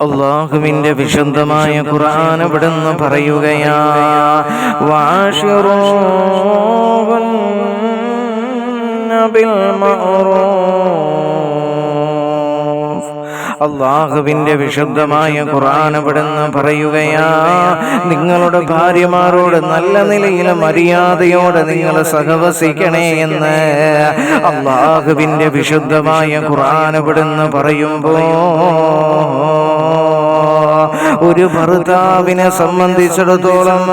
അള്ളാഹുവിന്റെ വിശുദ്ധമായ ഖുർആൻ ഇവിടുന്ന് പറയുകയാ. അള്ളാഹുവിന്റെ വിശുദ്ധമായ ഖുർആൻ ഇവിടുന്ന് പറയുകയാ നിങ്ങളുടെ ഭാര്യമാരോട് നല്ല നിലയിൽ മര്യാദയോടെ നിങ്ങൾ സഹവസിക്കണേ എന്ന് അള്ളാഹുവിന്റെ വിശുദ്ധമായ ഖുർആൻ ഇവിടുന്ന് പറയുമ്പോ ഒരു ഭർത്താവിനെ സംബന്ധിച്ചിടത്തോളം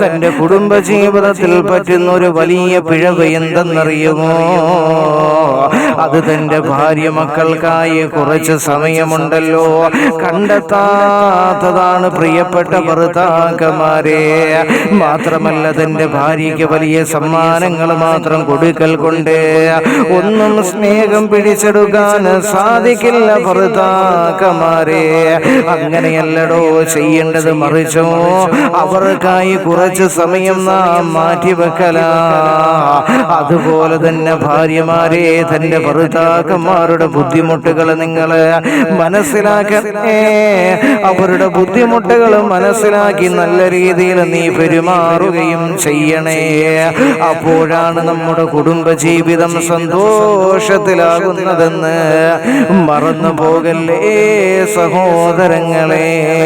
തന്റെ കുടുംബജീവിതത്തിൽ പറ്റുന്ന ഒരു വലിയ പിഴവ് എന്തെന്നറിയുമോ? അത് തന്റെ ഭാര്യ മക്കൾക്കായി കുറച്ച് സമയമുണ്ടല്ലോ. കണ്ടെത്താത്തതാണ് പ്രിയപ്പെട്ട ഭർത്താക്കന്മാരെ. മാത്രമല്ല തന്റെ ഭാര്യയ്ക്ക് വലിയ സമ്മാനങ്ങൾ മാത്രം കൊടുക്കൽ കൊണ്ട് ഒന്നും സ്നേഹം പിടിച്ചെടുക്കാൻ സാധിക്കില്ല ഭർത്താക്കന്മാരെ. അങ്ങനെയല്ലടോ ചെയ്യേണ്ടത് മറിച്ചോ അവർക്കായി കുറച്ച് സമയം നാം മാറ്റിവെക്കല. അതുപോലെ തന്നെ ഭാര്യമാരെ തന്റെ ഭർത്താക്കന്മാരുടെ ബുദ്ധിമുട്ടുകൾ നിങ്ങൾ മനസ്സിലാക്കണേ അവരുടെ ബുദ്ധിമുട്ടുകൾ മനസ്സിലാക്കി നല്ല രീതിയിൽ നീ പെരുമാറുകയും ചെയ്യണേ. അപ്പോഴാണ് നമ്മുടെ കുടുംബജീവിതം സന്തോഷത്തിലാകുന്നതെന്ന് മറന്നു പോകല്ലേ സഹോദരങ്ങളെ.